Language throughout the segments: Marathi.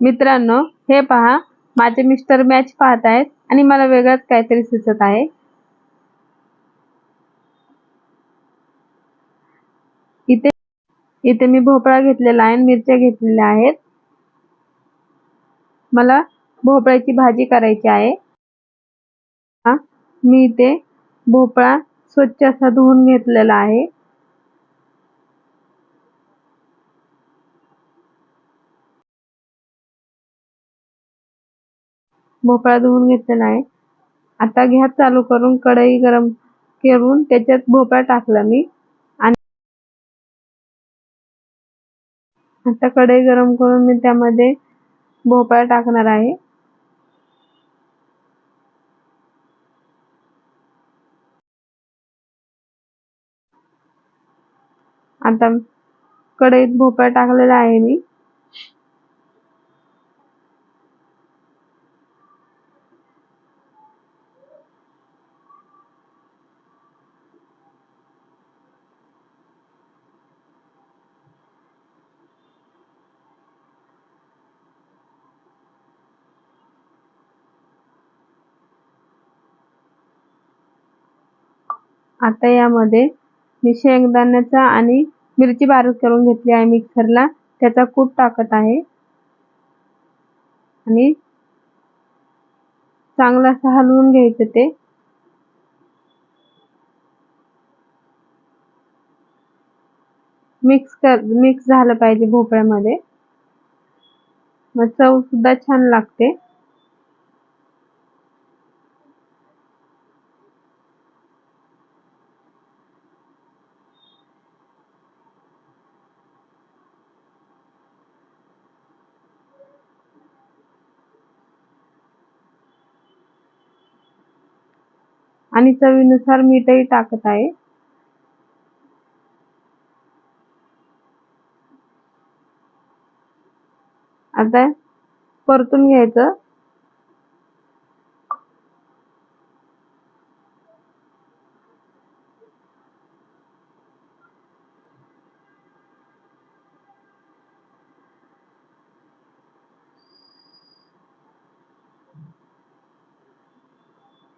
मित्रांनो हे पहा. माझे मिस्टर मॅच पाहत आहेत आणि मला वेगळंच काहीतरी सुचत आहे. इथे इथे मी भोपळा घेतलेला आहे मिरच्या घेतलेल्या आहेत. मला भोपळ्याची भाजी करायची आहे. मी इथे भोपळा स्वच्छ असा धुवून घेतलेला आहे. भोपळा धुवून घेतलेला आहे. आता गॅस चालू करून कढई गरम करून त्याच्यात भोपळा टाकला मी. आणि आता कढई गरम करून मी त्यामध्ये भोपळा टाकणार आहे. आता कढईत भोपळा टाकलेला आहे मी. आता यामध्ये मी शेंगदाण्याचा आणि मिरची बारीक करून घेतली आहे मिक्सरला. त्याचा कूट टाकत आहे. आणि चांगलं असं हलवून घ्यायचं ते. मिक्स कर मिक्स झालं पाहिजे भोपळ्यामध्ये. मग चव सुद्धा छान लागते. आणि चवीनुसार मीठही टाकत आहे. आता परतून घ्यायचं.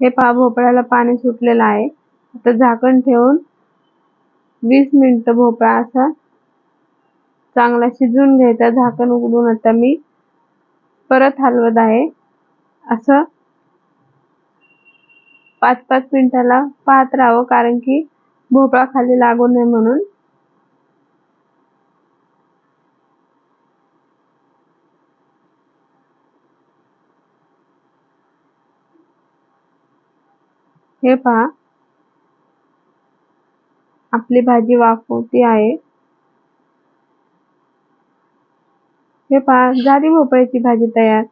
हे पहा भोपळ्याला पाणी सुटलेलं आहे. आता झाकण ठेवून वीस मिनिट भोपळा असा चांगला शिजून घ्यायचा. झाकण उघडून आता मी परत हलवत आहे. असं पाच पाच मिनिटाला पाहत राहावं कारण की भोपळा खाली लागू नये म्हणून. हे पहा. आपली भाजी वाफवती आहे. हे पहा झाली भोपळ्याची भाजी तयार.